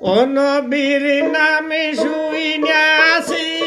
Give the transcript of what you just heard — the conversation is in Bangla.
ও নবীর নামে শুই আসি